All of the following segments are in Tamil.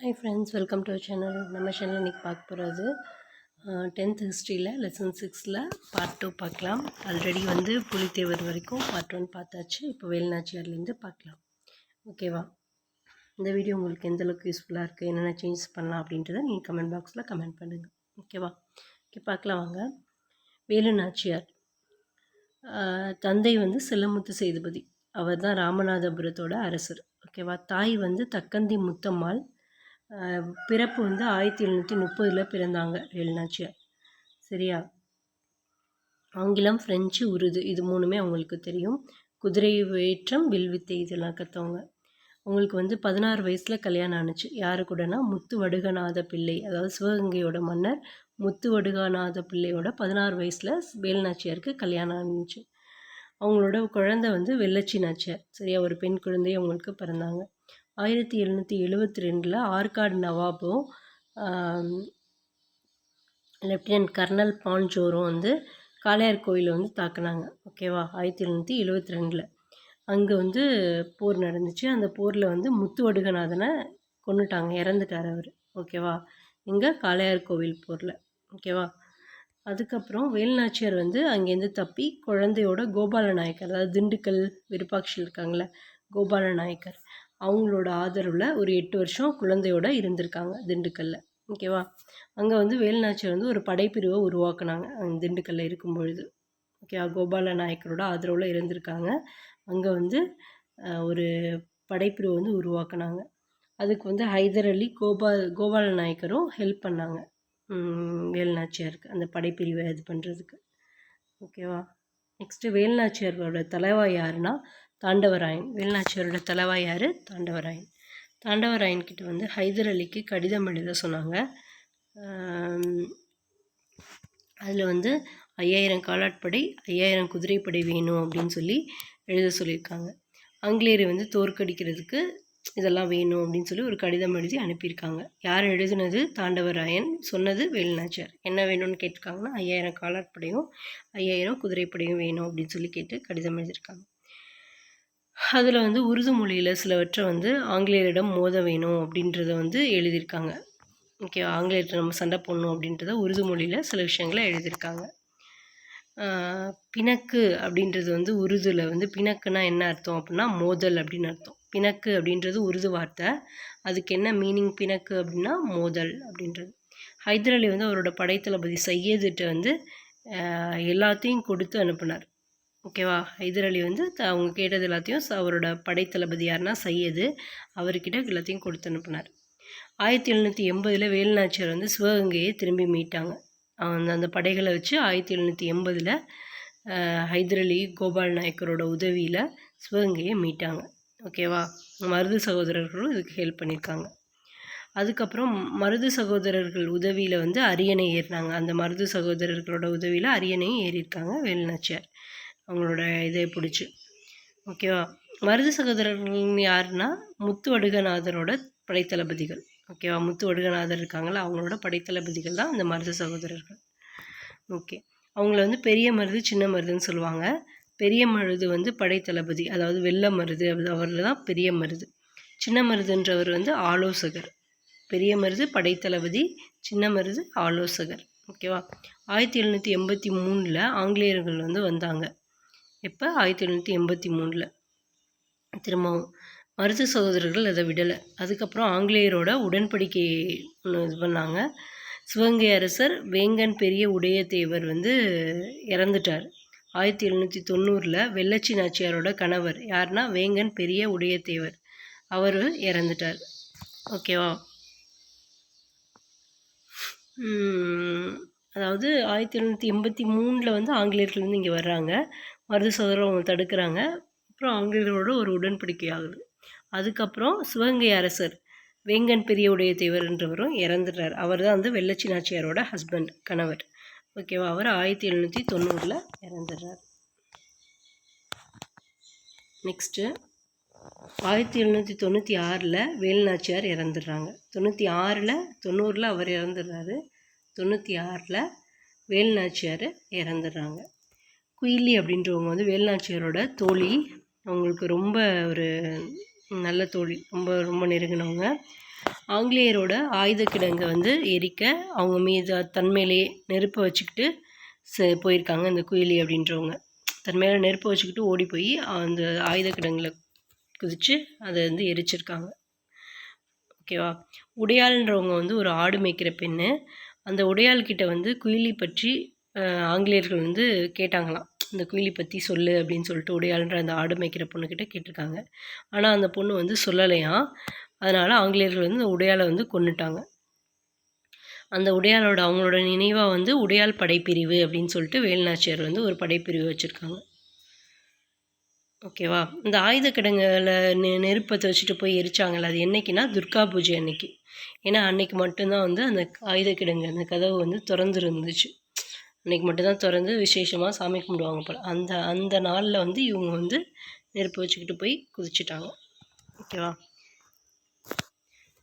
Hi friends welcome to channel நம்ம சேனல் இன்றைக்கி பார்க்க போகிறது டென்த் ஹிஸ்ட்ரியில் லெசன் சிக்ஸில் பார்ட் டூ பார்க்கலாம். ஆல்ரெடி வந்து புலித்தேவர் வரைக்கும் பார்ட் ஒன் பார்த்தாச்சு. இப்போ வேலுநாச்சியார்லேருந்து பார்க்கலாம். ஓகேவா இந்த வீடியோ உங்களுக்கு எந்த அளவுக்கு யூஸ்ஃபுல்லாக இருக்குது என்னென்ன சேஞ்ச் பண்ணலாம் அப்படின்றத நீங்கள் கமெண்ட் பாக்ஸில் கமெண்ட் பண்ணுங்கள் ஓகேவா ஓகே பார்க்கலாம் வாங்க. வேலுநாச்சியார் தந்தை வந்து செல்லமுத்து சேதுபதி. அவர் தான் ராமநாதபுரத்தோட அரசர். ஓகேவா தாய் வந்து தக்கந்தி முத்தம்மாள். பிறப்பு வந்து ஆயிரத்தி எழுநூற்றி முப்பதில் பிறந்தாங்க வேலுநாச்சியார் சரியா? ஆங்கிலம் ஃப்ரெஞ்சு உருது இது மூணுமே அவங்களுக்கு தெரியும். குதிரை வேற்றம் வில்வித்தை இதெல்லாம் கற்றவங்க அவங்களுக்கு வந்து பதினாறு வயசில் கல்யாணம் ஆணுச்சு யாரு கூடனா? முத்து வடுகநாத பிள்ளை அதாவது சிவகங்கையோட மன்னர் முத்து வடுகநாத பிள்ளையோட பதினாறு வயசில் வேலுநாச்சியாருக்கு கல்யாணம் ஆணுச்சு அவங்களோட குழந்தை வந்து வெள்ளச்சி நாச்சியார். சரியா? ஒரு பெண் குழந்தை அவங்களுக்கு பிறந்தாங்க. ஆயிரத்தி எழுநூற்றி எழுவத்தி ரெண்டில் ஆற்காடு நவாபும் லெப்டினன்ட் கர்னல் பான்ஜோரும் வந்து காளையார் கோயிலை வந்து தாக்குனாங்க. ஓகேவா? ஆயிரத்தி எழுநூற்றி எழுபத்தி ரெண்டில். அங்கே வந்து போர் நடந்துச்சு. அந்த போரில் வந்து முத்துவடுகநாதனை கொண்டுட்டாங்க இறந்துட்டார் அவர். ஓகேவா? இங்கே காளையார் கோவில் போரில். ஓகேவா? அதுக்கப்புறம் வேலுநாச்சியார் வந்து அங்கேருந்து தப்பி குழந்தையோட கோபால நாயக்கர் அதாவது திண்டுக்கல் விருப்பாட்சி இருக்காங்களே கோபால நாயக்கர் அவங்களோட ஆதரவில் ஒரு எட்டு வருஷம் குழந்தையோட இருந்திருக்காங்க திண்டுக்கல்லில் ஓகேவா? அங்கே வந்து வேலுநாச்சியார் வந்து ஒரு படைப்பிரிவை உருவாக்குனாங்க திண்டுக்கல்லில் இருக்கும் பொழுது ஓகேவா? கோபால நாயக்கரோட ஆதரவில் இருந்திருக்காங்க. அங்கே வந்து ஒரு படைப்பிரிவை வந்து உருவாக்குனாங்க. அதுக்கு வந்து ஹைதர் அலி கோபால் கோபால நாயக்கரும் ஹெல்ப் பண்ணாங்க. வேலுநாச்சியாருக்கு அந்த படைப்பிரிவை இது பண்ணுறதுக்கு ஓகேவா? நெக்ஸ்ட்டு வேலுநாச்சியாரோட தலைவா யாருன்னா தாண்டவராயன் வேலுநாச்சியாரோட தலைவா யார் தாண்டவராயன். தாண்டவராயன் கிட்ட வந்து ஹைதர் அலிக்கு கடிதம் எழுத சொன்னாங்க. அதில் வந்து ஐயாயிரம் காலாட்படை ஐயாயிரம் குதிரைப்படை வேணும் அப்படின்னு சொல்லி எழுத சொல்லியிருக்காங்க. ஆங்கிலேயரை வந்து தோற்கடிக்கிறதுக்கு இதெல்லாம் வேணும் அப்படின்னு சொல்லி ஒரு கடிதம் எழுதி அனுப்பியிருக்காங்க. யார் எழுதுனது? தாண்டவராயன் சொன்னது வேலுநாச்சியார். என்ன வேணும்னு கேட்டிருக்காங்கன்னா ஐயாயிரம் காலாட்படையும் ஐயாயிரம் குதிரைப்படையும் வேணும் அப்படின்னு சொல்லி கேட்டு கடிதம் எழுதியிருக்காங்க. அதில் வந்து உருது மொழியில் சிலவற்றை வந்து ஆங்கிலேயரிடம் மோத வேணும் அப்படின்றத வந்து எழுதியிருக்காங்க. ஓகே ஆங்கிலேயர்கிட்ட நம்ம சண்டை போடணும் அப்படின்றத உருது மொழியில் சில விஷயங்களை எழுதியிருக்காங்க. பிணக்கு அப்படின்றது வந்து உருதுல வந்து பிணக்குனா என்ன அர்த்தம் அப்படின்னா மோதல் அப்படின்னு அர்த்தம். பிணக்கு அப்படின்றது உருது வார்த்தை. அதுக்கு என்ன மீனிங் பிணக்கு அப்படின்னா மோதல் அப்படின்றது. ஹைதர் அலி வந்து அவரோட படைத்தளபதி சையதுகிட்ட வந்து எல்லாத்தையும் கொடுத்து அனுப்பினார். ஓகேவா? ஹைதர் அலி வந்து த- அவங்க கேட்டது எல்லாத்தையும் அவரோட படைத்தளபதி யாருன்னா சையது. அவர்கிட்ட எல்லாத்தையும் கொடுத்து அனுப்புனார். ஆயிரத்தி எழுநூற்றி எண்பதில் வேலுநாச்சியார் வந்து சிவகங்கையை திரும்பி மீட்டாங்க. அந்த அந்த படைகளை வச்சு ஆயிரத்தி எழுநூற்றி எண்பதில் ஹைதர் அலி கோபால் நாயக்கரோட உதவியில் சிவகங்கையை மீட்டாங்க. ஓகேவா? மருது சகோதரர்களும் இதுக்கு ஹெல்ப் பண்ணியிருக்காங்க. அதுக்கப்புறம் மருது சகோதரர்கள் உதவியில் வந்து அரியணை ஏறினாங்க. அந்த மருது சகோதரர்களோட உதவியில் அரியணையும் ஏறியிருக்காங்க வேலுநாச்சியார். அவங்களோட இதை பிடிச்சி. ஓகேவா மருது சகோதரர்கள் யாருன்னா முத்து வடுகநாதரோட படைத்தளபதிகள். ஓகேவா முத்து வடுகநாதர் இருக்காங்களா அவங்களோட படைத்தளபதிகள் தான் இந்த மருது சகோதரர்கள். ஓகே அவங்கள வந்து பெரிய மருது சின்ன மருதுன்னு சொல்லுவாங்க. பெரிய மருது வந்து படைத்தளபதி அதாவது வெள்ள மருது அவரில் தான் பெரிய மருது. சின்ன மருதுன்றவர் வந்து ஆலோசகர். பெரிய மருது படைத்தளபதி சின்ன மருது ஆலோசகர். ஓகேவா ஆயிரத்தி எழுநூற்றி எண்பத்தி மூணில் ஆங்கிலேயர்கள் வந்து வந்தாங்க. எப்போ? ஆயிரத்தி எழுநூற்றி எண்பத்தி மூணில். திரும்பவும் மருது சகோதரர்கள் அதை விடலை. அதுக்கப்புறம் ஆங்கிலேயரோட உடன்படிக்கை ஒன்று இது பண்ணாங்க. சிவகங்கை அரசர் வேங்கன் பெரிய உடையத்தேவர் வந்து இறந்துட்டார். ஆயிரத்தி எழுநூற்றி தொண்ணூறில் வெள்ளச்சி நாச்சியாரோட கணவர் யாருன்னா வேங்கன் பெரிய உடையத்தேவர். அவர் இறந்துட்டார். ஓகேவா? அதாவது ஆயிரத்தி எழுநூற்றி எண்பத்தி மூணில் வந்து ஆங்கிலேயர்கள் வந்து இங்கே வர்றாங்க. மருது சகோதரர் அவங்க தடுக்கிறாங்க. அப்புறம் ஆங்கிலேயரோட ஒரு உடன்படிக்கை ஆகுது அதுக்கப்புறம் சிவகங்கை அரசர் வேங்கன் பெரியவுடைய தேவர்ன்றவரும் இறந்துடுறார். அவர் தான் வந்து வெள்ளச்சி நாச்சியாரோட ஹஸ்பண்ட் கணவர். ஓகேவா அவர் ஆயிரத்தி எழுநூற்றி தொண்ணூறில் இறந்துடுறார். நெக்ஸ்ட்டு ஆயிரத்தி எழுநூற்றி தொண்ணூற்றி ஆறில் வேலுநாச்சியார் இறந்துடுறாங்க. தொண்ணூற்றி ஆறில் தொண்ணூறில் அவர் இறந்துடுறாரு. தொண்ணூற்றி ஆறில் வேலுநாச்சியார் இறந்துடுறாங்க. குயிலி அப்படின்றவங்க வந்து வேலுநாச்சியாரோட தோழி. அவங்களுக்கு ரொம்ப ஒரு நல்ல தோழி. ரொம்ப ரொம்ப நெருங்கினவங்க. ஆங்கிலேயரோட ஆயுத கிடங்கை வந்து எரிக்க அவங்க மீது தன்மையிலே நெருப்பை வச்சுக்கிட்டு போயிருக்காங்க இந்த குயிலி அப்படின்றவங்க. தன் நெருப்பை வச்சுக்கிட்டு ஓடி போய் அந்த ஆயுத கிடங்கில் குதித்து அதை வந்து எரிச்சிருக்காங்க. ஓகேவா? உடையாள்ன்றவங்க வந்து ஒரு ஆடு மேய்க்கிற பெண்ணு. அந்த உடையாள்கிட்ட வந்து குயிலி பற்றி ஆங்கிலேயர்கள் வந்து கேட்டாங்களாம் இந்த குயிலி பற்றி சொல்லு அப்படின்னு சொல்லிட்டு உடையாளுன்ற அந்த ஆடு மேய்க்கிற பொண்ணுக்கிட்ட கேட்டிருக்காங்க. ஆனால் அந்த பொண்ணு வந்து சொல்லலையாம் அதனால் ஆங்கிலேயர்கள் வந்து இந்த உடையாளை வந்து கொண்டுட்டாங்க அந்த உடையாளோட அவங்களோட நினைவாக வந்து உடையாள் படைப்பிரிவு அப்படின்னு சொல்லிட்டு வேலுநாச்சியார் வந்து ஒரு படைப்பிரிவு வச்சுருக்காங்க. ஓகேவா? இந்த ஆயுத கிடங்கில் நெ நெருப்பத்தை வச்சுட்டு போய் எரிச்சாங்கல்ல அது என்றைக்குன்னா துர்கா பூஜை அன்னைக்கு. ஏன்னா அன்னைக்கு மட்டும்தான் வந்து அந்த ஆயுத கிடங்கு அந்த கதவு வந்து திறந்துருந்துச்சு. அன்றைக்கி மட்டும்தான் திறந்து விசேஷமாக சாமி கும்பிடுவாங்க போல். அந்த அந்த நாளில் வந்து இவங்க வந்து நெருப்பு வச்சுக்கிட்டு போய் குதிச்சிட்டாங்க. ஓகேவா?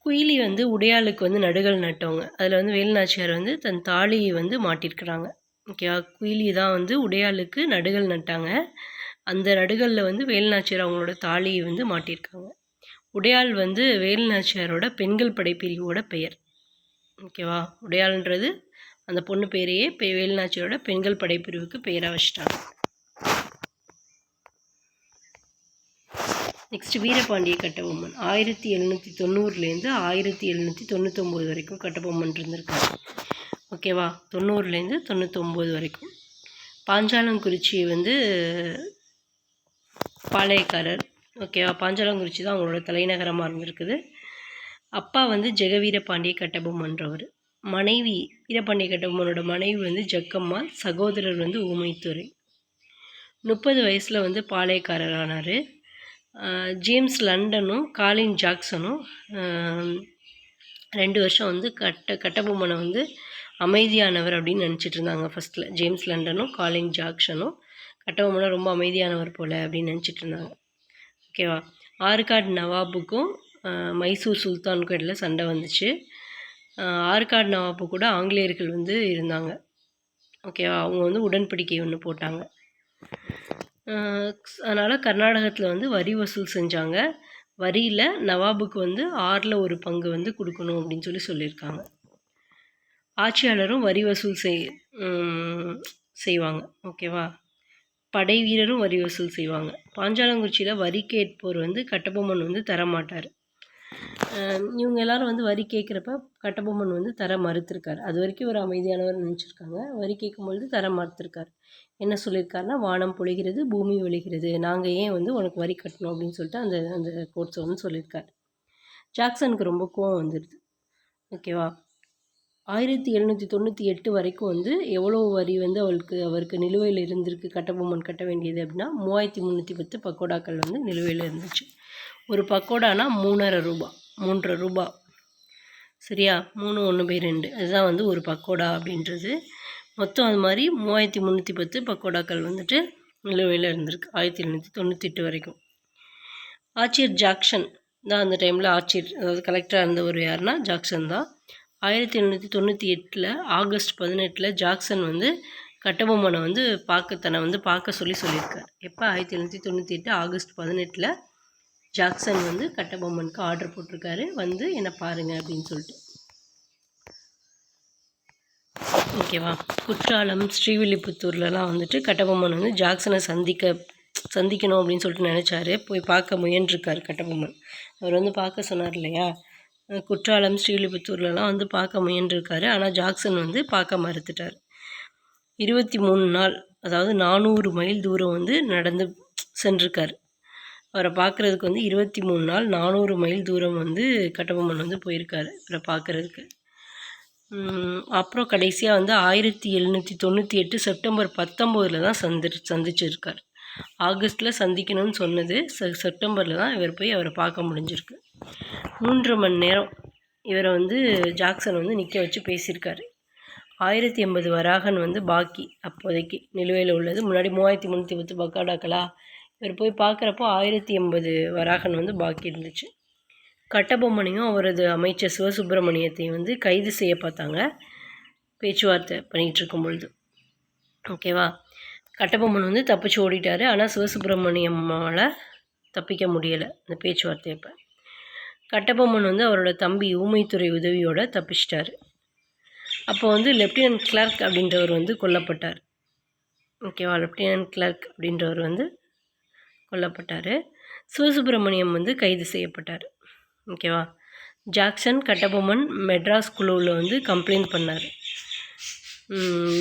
குயிலி வந்து உடையாளுக்கு வந்து நடுகள் நட்டவங்க. அதில் வந்து வேலுநாச்சியார் வந்து தன் தாலியை வந்து மாட்டிருக்கிறாங்க. ஓகேவா? குயிலி தான் வந்து உடையாளுக்கு நடுகள் நட்டாங்க. அந்த நடுகளில் வந்து வேலுநாச்சியார் அவங்களோட தாலியை வந்து மாட்டியிருக்காங்க உடையாள் வந்து வேலுநாச்சியாரோட பெண்கள் படைப்பிரிவோட பெயர். ஓகேவா? உடையாள்ன்றது அந்த பொண்ணு பேரையே பெ வேலுநாச்சியோட பெண்கள் படைப்பிரிவுக்கு பெயராக வச்சிட்டாங்க. நெக்ஸ்ட் வீரபாண்டிய கட்டபொம்மன். ஆயிரத்தி எழுநூற்றி தொண்ணூறுலேருந்து ஆயிரத்தி எழுநூற்றி தொண்ணூத்தொம்பது வரைக்கும் கட்டபொம்மன் இருந்திருக்காங்க ஓகேவா தொண்ணூறுலேருந்து தொண்ணூத்தொம்பது வரைக்கும். பாஞ்சாலங்குறிச்சி வந்து பாளையக்காரர் ஓகேவா பாஞ்சாலங்குறிச்சி தான் அவங்களோட தலைநகரமாக இருந்திருக்குது. அப்பா வந்து ஜெகவீர பாண்டிய கட்டபொம்மன்றவர். மனைவி வீரபாண்டிய கட்டபொம்மனோட மனைவி வந்து ஜக்கம்மாள் சகோதரர் வந்து ஊமைத்துறை முப்பது வயசில் வந்து பாளையக்காரர் ஆனார் ஜேம்ஸ் லண்டனும் காலின் ஜாக்சனும் ரெண்டு வருஷம் வந்து கட்ட கட்டபொம்மனை வந்து அமைதியானவர் அப்படின்னு நினச்சிட்டு இருந்தாங்க ஃபஸ்ட்டில் ஜேம்ஸ் லண்டனும் காலின் ஜாக்சனும் கட்டபொம்மனை ரொம்ப அமைதியானவர் போல் அப்படின்னு நினச்சிட்டு இருந்தாங்க. ஓகேவா? ஆற்காடு நவாபுக்கும் மைசூர் சுல்தானுக்கும் இடையில் சண்டை வந்துச்சு. ஆற்காடு நவாப்பு கூட ஆங்கிலேயர்கள் வந்து இருந்தாங்க. ஓகேவா? அவங்க வந்து உடன்படிக்கை ஒன்று போட்டாங்க. அதனால் கர்நாடகத்தில் வந்து வரி வசூல் செஞ்சாங்க. வரியில் நவாபுக்கு வந்து ஆறில் ஒரு பங்கு வந்து கொடுக்கணும் அப்படின்னு சொல்லி சொல்லியிருக்காங்க. ஆட்சியாளரும் வரி வசூல் செய் செய்வாங்க. ஓகேவா? படை வீரரும் வரி வசூல் செய்வாங்க. பாஞ்சாலங்குறிச்சியில் வரி கேட்போர் வந்து கட்டபொம்மன் வந்து தரமாட்டார். இவங்க எல்லாரும் வந்து வரி கேட்குறப்ப கட்டபொம்மன் வந்து தர மறுத்திருக்காரு. அது வரைக்கும் ஒரு அமைதியானவர் நினச்சிருக்காங்க. வரி கேட்கும்பொழுது தர மறுத்திருக்காரு. என்ன சொல்லியிருக்காருன்னா வானம் பொழிகிறது பூமி ஒழிகிறது. நாங்கள் ஏன் வந்து உனக்கு வரி கட்டணும்? அப்படின்னு சொல்லிட்டு அந்த அந்த கோர்ட்ஸ் வந்து சொல்லியிருக்காரு. ஜாக்சனுக்கு ரொம்ப கோவம் வந்துடுது ஓகேவா? ஆயிரத்தி எழுநூற்றி தொண்ணூற்றி எட்டு வரைக்கும் வந்து எவ்வளோ வரி வந்து அவளுக்கு அவருக்கு நிலுவையில் இருந்திருக்கு கட்டபொம்மன் கட்ட வேண்டியது அப்படின்னா மூவாயிரத்தி முந்நூற்றி பத்து பக்கோடாக்கள் வந்து நிலுவையில் இருந்துச்சு. ஒரு பக்கோடானா மூணரை ரூபா மூன்றரை ரூபா. சரியா? மூணு ஒன்று பை ரெண்டு. அதுதான் வந்து ஒரு பக்கோடா அப்படின்றது. மொத்தம் அது மாதிரி மூவாயிரத்தி முந்நூற்றி பத்து பக்கோடாக்கள் வந்துட்டு நிலுவையில் இருந்திருக்கு. ஆயிரத்தி எழுநூற்றி தொண்ணூற்றி எட்டு வரைக்கும். ஆட்சியர் ஜாக்சன் தான் அந்த டைமில் ஆட்சியர் அதாவது கலெக்டராக இருந்தவர் யாருன்னா ஜாக்சன் தான். ஆயிரத்தி எழுநூற்றி தொண்ணூற்றி எட்டில் ஆகஸ்ட் பதினெட்டில் ஜாக்சன் வந்து கட்டபொம்மனை வந்து பார்க்க தன்னை வந்து பார்க்க சொல்லி சொல்லியிருக்கார். எப்போ? ஆயிரத்தி எழுநூற்றி தொண்ணூற்றி எட்டு ஆகஸ்ட் பதினெட்டில் ஜாக்சன் வந்து கட்டபொம்மனுக்கு ஆர்டர் போட்டிருக்காரு. வந்து என்னை பாருங்கள் அப்படின்னு சொல்லிட்டு. ஓகேவா குற்றாலம் ஸ்ரீவில்லிபுத்தூர்லலாம் வந்துட்டு கட்டபொம்மன் வந்து ஜாக்சனை சந்திக்க சந்திக்கணும் அப்படின்னு சொல்லிட்டு நினச்சாரு. போய் பார்க்க முயன்றிருக்கார் கட்டபொம்மன் அவர் வந்து பார்க்க சொன்னார் இல்லையா? குற்றாலம் ஸ்ரீவில்லிபுத்தூர்லலாம் வந்து பார்க்க முயன்றிருக்காரு. ஆனால் ஜாக்சன் வந்து பார்க்க மறுத்துட்டார். இருபத்தி மூணு நாள் அதாவது நானூறு மைல் தூரம் வந்து நடந்து சென்றிருக்கார். அவரை பார்க்குறதுக்கு வந்து இருபத்தி மூணு நாள் நானூறு மைல் தூரம் வந்து கட்டபொம்மன் வந்து போயிருக்காரு அவரை பார்க்குறதுக்கு. அப்புறம் கடைசியாக வந்து ஆயிரத்தி எழுநூற்றி தொண்ணூற்றி எட்டு செப்டம்பர் பத்தொம்போதில் தான் சந்தி சந்திச்சிருக்கார். ஆகஸ்ட்டில் சந்திக்கணும்னு சொன்னது செ செப்டம்பரில் தான் இவர் போய் அவரை பார்க்க முடிஞ்சிருக்கு. மூன்று மணி நேரம் இவரை வந்து ஜாக்சன் வந்து நிற்க வச்சு பேசியிருக்காரு. ஆயிரத்தி எண்பது வராகன் வந்து பாக்கி அப்போதைக்கு நிலுவையில் உள்ளது. முன்னாடி மூவாயிரத்தி முந்நூற்றி பத்து பக்காடாக்களா? இவர் போய் பார்க்குறப்போ ஆயிரத்தி எண்பது வராகன் வந்து பாக்கி இருந்துச்சு. கட்டபொம்மனையும் அவரது அமைச்சர் சிவசுப்பிரமணியத்தையும் வந்து கைது செய்ய பார்த்தாங்க. பேச்சுவார்த்தை பண்ணிகிட்டு இருக்கும் பொழுது ஓகேவா கட்டபொம்மன் வந்து தப்பிச்சு ஓடிட்டார். ஆனால் சிவசுப்பிரமணியம்மால் தப்பிக்க முடியலை இந்த பேச்சுவார்த்தையப்போ கட்டபொம்மன் வந்து அவரோட தம்பி ஊமைத்துறை உதவியோட தப்பிச்சிட்டாரு. அப்போ வந்து லெப்டினன்ட் கிளர்க் அப்படின்றவர் வந்து கொல்லப்பட்டார். ஓகேவா லெப்டினன்ட் கிளர்க் அப்படின்றவர் வந்து கொல்லப்பட்டார். சிவசுப்பிரமணியம் வந்து கைது செய்யப்பட்டார். ஓகேவா ஜாக்சன் கட்டபொம்மன் மெட்ராஸ் குழுவில் வந்து கம்ப்ளைண்ட் பண்ணார்.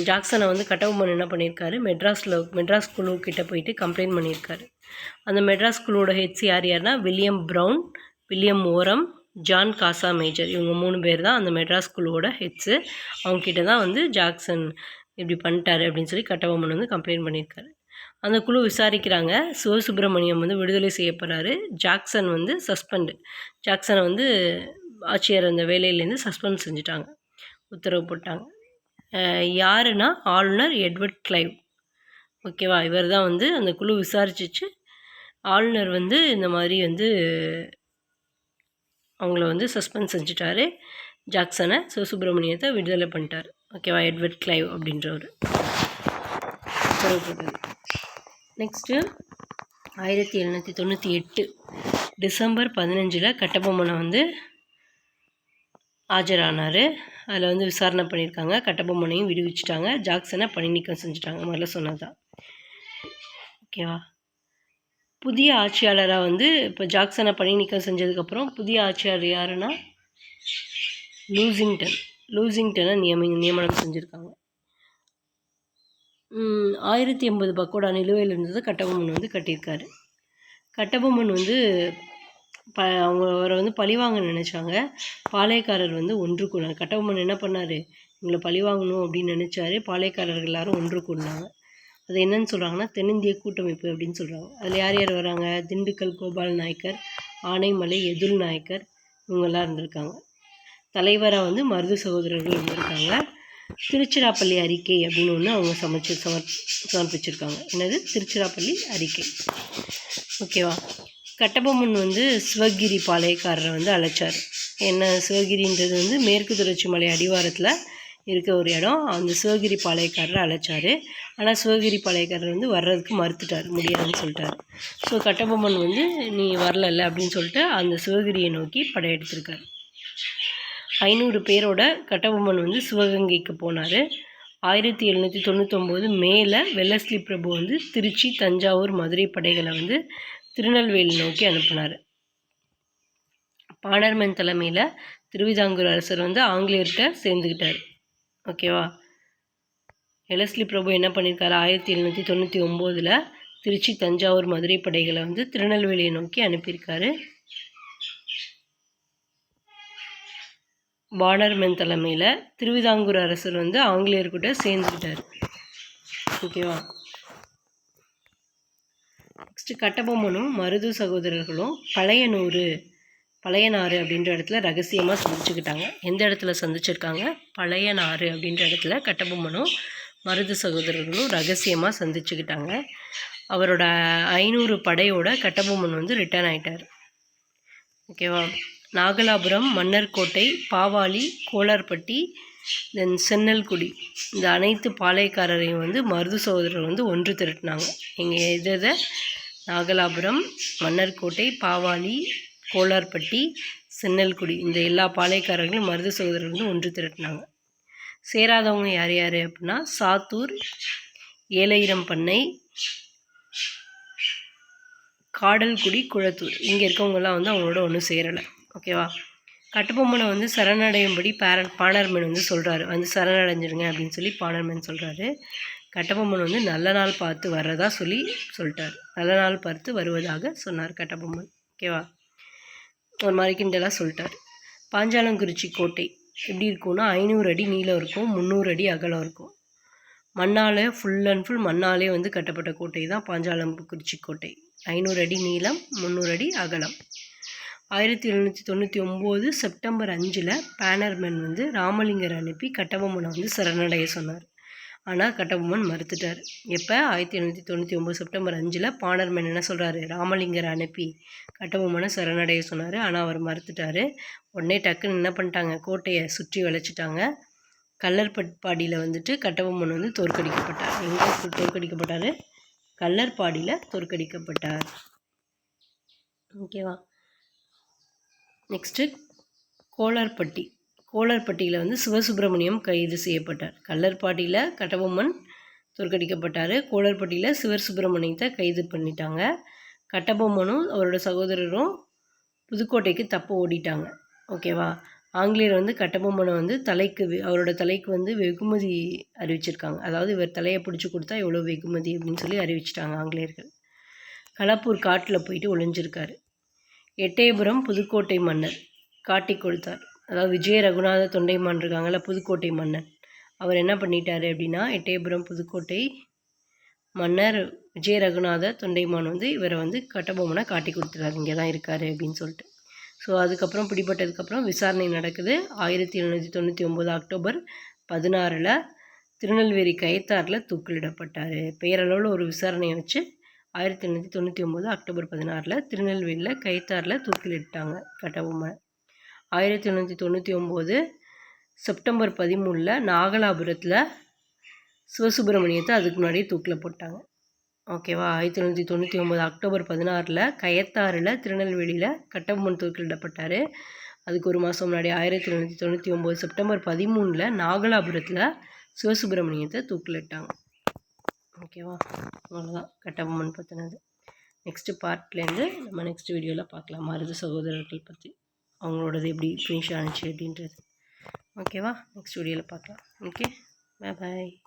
ஜாக்சனை வந்து கட்டபொம்மன் என்ன பண்ணியிருக்காரு? மெட்ராஸில் மெட்ராஸ் குழு கிட்டே போயிட்டு கம்ப்ளைண்ட் பண்ணியிருக்காரு. அந்த மெட்ராஸ் குழுவோட ஹெட்ஸ் யார் யார்னா William Brown William Oram John Casa major. இவங்க மூணு பேர் தான் அந்த மெட்ராஸ் குழுவோட ஹெட்ஸு அவங்கக்கிட்ட தான் வந்து ஜாக்சன் இப்படி பண்ணிட்டாரு அப்படின்னு சொல்லி கட்டபொம்மன் வந்து கம்ப்ளைண்ட் பண்ணியிருக்காரு. அந்த குழு விசாரிக்கிறாங்க. சிவசுப்பிரமணியம் வந்து விடுதலை செய்யப்படுறாரு ஜாக்சன் வந்து சஸ்பெண்டு. ஜாக்சனை வந்து ஆட்சியர் அந்த வேலையிலேருந்து சஸ்பெண்ட் செஞ்சுட்டாங்க. உத்தரவு போட்டாங்க. யாருன்னா ஆளுநர் எட்வர்ட் கிளைவ். ஓகேவா? இவர் தான் வந்து அந்த குழு விசாரிச்சிச்சு. ஆளுநர் வந்து இந்த மாதிரி வந்து அவங்கள வந்து சஸ்பெண்ட் செஞ்சுட்டாரு. ஜாக்சனை சிவசுப்பிரமணியத்தை விடுதலை பண்ணிட்டார். ஓகேவா? எட்வர்ட் கிளைவ் அப்படின்றவர். உத்தரவு நெக்ஸ்ட்டு ஆயிரத்தி எழுநூற்றி தொண்ணூற்றி எட்டு டிசம்பர் பதினஞ்சில் கட்டபொம்மனை வந்து ஆஜரானார். அதில் வந்து விசாரணை பண்ணியிருக்காங்க. கட்டபொம்மனையும் விடுவிச்சிட்டாங்க. ஜாக்சனை பணி நீக்கம் செஞ்சுட்டாங்க. முதல்ல சொன்னதான் ஓகேவா புதிய ஆட்சியாளராக வந்து இப்போ ஜாக்சனை பணி நீக்கம் செஞ்சதுக்கப்புறம் புதிய ஆட்சியாளர் யாருன்னா? லூசிங்டன். லூசிங்டனை நியமி நியமனம் செஞ்சுருக்காங்க. ஆயிரத்தி எண்பது பக்கோடா நிலுவையில் இருந்தது கட்டபொம்மன் வந்து கட்டியிருக்காரு. கட்டபொம்மன் வந்து ப அவங்க அவரை வந்து பழிவாங்க நினச்சாங்க. பாளையக்காரர் வந்து ஒன்று கூடினார் கட்டபொம்மன் என்ன பண்ணார்? இவங்களை பழிவாங்கணும் அப்படின்னு நினச்சாரு. பாளையக்காரர்கள் எல்லாரும் ஒன்று கூடினாங்க. அது என்னன்னு சொல்கிறாங்கன்னா தென்னிந்திய கூட்டமைப்பு அப்படின்னு சொல்கிறாங்க அதில் யார் யார் வராங்க? திண்டுக்கல் கோபால் நாயக்கர் ஆனைமலை எதுல் நாயக்கர் இவங்கெல்லாம் இருந்திருக்காங்க. தலைவராக வந்து மருது சகோதரர்கள் இருந்திருக்காங்க. திருச்சிராப்பள்ளி அறிக்கை அப்படின்னு ஒன்று அவங்க சமைச்சு சமர் சமர்ப்பிச்சிருக்காங்க. என்னது? திருச்சிராப்பள்ளி அறிக்கை. ஓகேவா? கட்டபொம்மன் வந்து சிவகிரி பாளையக்காரரை வந்து அழைச்சார். என்ன சிவகிரின்றது வந்து மேற்கு தொடர்ச்சி மலை அடிவாரத்தில் இருக்க ஒரு இடம். அந்த சிவகிரி பாளையக்காரரை அழைச்சார். ஆனால் சிவகிரி பாளையக்காரர் வந்து வர்றதுக்கு மறுத்துட்டார். முடியாதுன்னு சொல்லிட்டார். ஸோ கட்டபொம்மன் வந்து நீ வரலல்ல அப்படின்னு சொல்லிட்டு அந்த சிவகிரியை நோக்கி படையெடுத்திருக்கார். ஐநூறு பேரோட கட்டபொம்மன் வந்து சிவகங்கைக்கு போனார். ஆயிரத்தி எழுநூற்றி தொண்ணூத்தொம்போது மேலே வெள்ளஸ்லி பிரபு வந்து திருச்சி தஞ்சாவூர் மதுரை படைகளை வந்து திருநெல்வேலி நோக்கி அனுப்பினார். பாணர்மன் தலைமையில் திருவிதாங்கூர் அரசர் வந்து ஆங்கிலேயர்கிட்ட சேர்ந்துக்கிட்டார் ஓகேவா எலஸ்லி பிரபு என்ன பண்ணியிருக்காரு ஆயிரத்தி எழுநூற்றி தொண்ணூற்றி ஒம்போதில் திருச்சி தஞ்சாவூர் மதுரை படைகளை வந்து திருநெல்வேலியை நோக்கி அனுப்பியிருக்காரு. பானர்மென் தலைமையில் திருவிதாங்கூர் அரசர் வந்து ஆங்கிலேயர்கிட்ட சேர்ந்துக்கிட்டார். ஓகேவா? நெக்ஸ்ட்டு கட்டபொம்மனும் மருது சகோதரர்களும் பழையனூர் பழையனாறு அப்படின்ற இடத்துல ரகசியமாக சந்திச்சுக்கிட்டாங்க. எந்த இடத்துல சந்திச்சிருக்காங்க? பழையனாறு அப்படின்ற இடத்துல கட்டபொம்மனும் மருது சகோதரர்களும் ரகசியமாக சந்திச்சுக்கிட்டாங்க. அவரோட ஐநூறு படையோட கட்டபொம்மன் வந்து ரிட்டர்ன் ஆகிட்டார் ஓகேவா? நாகலாபுரம் மன்னர்கோட்டை பாவாளி கோளார்பட்டி தென் சென்னல்குடி. இந்த அனைத்து பாளையக்காரரையும் வந்து மருது சகோதரர் வந்து ஒன்று திரட்டினாங்க. எங்கள் இதை நாகலாபுரம் மன்னர்கோட்டை பாவாளி கோளார்பட்டி சென்னல்குடி. இந்த எல்லா பாளையக்காரர்களும் மருது சகோதரர் வந்து ஒன்று திரட்டினாங்க. சேராதவங்க யார் யார் அப்படின்னா சாத்தூர் ஏழையிரம் பண்ணை காடல்குடி குளத்தூர். இங்கே இருக்கவங்கெல்லாம் வந்து அவங்களோட ஒன்றும் சேரலை. ஓகேவா? கட்டுப்பொம்மனை வந்து சரணடையும்படி பேர பாணர்மன் வந்து சொல்கிறாரு வந்து சரணடைஞ்சிருங்க அப்படின்னு சொல்லி பாணர்மன் சொல்கிறாரு கட்டபொம்மன் வந்து நல்ல நாள் பார்த்து வர்றதா சொல்லி சொல்லிட்டார். நல்ல நாள் பார்த்து வருவதாக சொன்னார் கட்டபொம்மன். ஓகேவா? ஒரு மாதிரி கிண்டலாக சொல்லிட்டார். பாஞ்சாலங்குறிச்சி கோட்டை எப்படி இருக்கும்னா ஐநூறு அடி நீளம் இருக்கும் முந்நூறு அடி அகலம் இருக்கும். மண்ணால் ஃபுல் அண்ட் ஃபுல் மண்ணாலே வந்து கட்டப்பட்ட கோட்டை தான் பாஞ்சாலங்குறிச்சி கோட்டை. ஐநூறு அடி நீளம் முந்நூறு அடி அகலம். ஆயிரத்தி எழுநூற்றி தொண்ணூற்றி ஒம்பது செப்டம்பர் அஞ்சில் பேனர்மேன் வந்து ராமலிங்கர் அனுப்பி கட்டபொம்மனை வந்து சரணடைய சொன்னார். ஆனால் கட்டபொம்மன் மறுத்துட்டார். எப்போ? ஆயிரத்தி எழுநூற்றி தொண்ணூற்றி ஒம்பது செப்டம்பர் அஞ்சில் பானர்மேன் என்ன சொல்கிறாரு ராமலிங்கரை அனுப்பி கட்டபொம்மனை சரணடைய சொன்னார். ஆனால் அவர் மறுத்துட்டார். உடனே டக்குன்னு என்ன பண்ணிட்டாங்க? கோட்டையை சுற்றி வளைச்சிட்டாங்க. கல்லர்பட்பாடியில் வந்துட்டு கட்டபொம்மன் வந்து தோற்கடிக்கப்பட்டார். எங்கே தோற்கடிக்கப்பட்டார்? கல்லர்பாடியில் தோற்கடிக்கப்பட்டார். ஓகேவா? நெக்ஸ்ட்டு கோலார்பட்டி கோலார்பட்டியில் வந்து சிவசுப்பிரமணியம் கைது செய்யப்பட்டார். கல்லர்பாட்டியில் கட்டபொம்மன் தோற்கடிக்கப்பட்டார். கோலார்பட்டியில் சிவர் சுப்பிரமணியத்தை கைது பண்ணிட்டாங்க. கட்டபொம்மனும் அவரோட சகோதரரும் புதுக்கோட்டைக்கு தப்ப ஓடிட்டாங்க. ஓகேவா ஆங்கிலேயர் வந்து கட்டபொம்மனை வந்து தலைக்கு அவரோட தலைக்கு வந்து வெகுமதி அறிவிச்சிருக்காங்க. அதாவது இவர் தலையை பிடிச்சி கொடுத்தா எவ்வளோ வெகுமதி அப்படின்னு சொல்லி அறிவிச்சிட்டாங்க ஆங்கிலேயர்கள். கலப்பூர் காட்டில் போயிட்டு ஒளிஞ்சிருக்காரு. எட்டயபுரம் புதுக்கோட்டை மன்னர் காட்டி கொடுத்தார். அதாவது விஜய ரகுநாத தொண்டைமான் இருக்காங்கல்ல புதுக்கோட்டை மன்னன். அவர் என்ன பண்ணிட்டார் அப்படின்னா எட்டயபுரம் புதுக்கோட்டை மன்னர் விஜய ரகுநாத தொண்டைமான் வந்து இவரை வந்து கட்டபொம்மனை காட்டி கொடுத்துறாரு இங்கே தான் இருக்கார் அப்படின்னு சொல்லிட்டு. ஸோ அதுக்கப்புறம் பிடிப்பட்டதுக்கப்புறம் விசாரணை நடக்குது. ஆயிரத்தி எழுநூற்றி தொண்ணூற்றி ஒம்பது அக்டோபர் பதினாறில் திருநெல்வேலி கயத்தாரில் தூக்கிலிடப்பட்டார். பேரளவில் ஒரு விசாரணையை வச்சு ஆயிரத்தி எண்ணூற்றி தொண்ணூற்றி ஒம்பது அக்டோபர் பதினாறில் திருநெல்வேலியில் கைத்தாரில் தூக்கிலிட்டாங்க கட்டபொம்மை ஆயிரத்தி எண்ணூற்றி தொண்ணூற்றி ஒம்பது செப்டம்பர் பதிமூணில் நாகலாபுரத்தில் சிவசுப்பிரமணியத்தை அதுக்கு முன்னாடியே தூக்கில் போட்டாங்க. ஓகேவா? ஆயிரத்தி தொள்ளாயிரத்தி தொண்ணூற்றி ஒம்பது அக்டோபர் பதினாறில் கயத்தாறில் திருநெல்வேலியில் கட்டபொம்மன் தூக்கிலிடப்பட்டார். அதுக்கு ஒரு மாதம் முன்னாடி ஆயிரத்தி தொள்ளாயிரத்தி தொண்ணூற்றி ஒம்பது செப்டம்பர் பதிமூணில் நாகலாபுரத்தில் சிவசுப்பிரமணியத்தை தூக்கிலிட்டாங்க. ஓகேவா? அவ்வளோதான் கட்டபொம்மன் பற்றினது நெக்ஸ்ட்டு பார்ட்லேருந்து நம்ம நெக்ஸ்ட் வீடியோவில் பார்க்கலாம். மருது சகோதரர்கள் பற்றி அவங்களோடது எப்படி ஃபினிஷ் ஆனிச்சு அப்படின்றது. ஓகேவா? நெக்ஸ்ட் வீடியோவில் பார்க்கலாம். ஓகே பாய் பாய்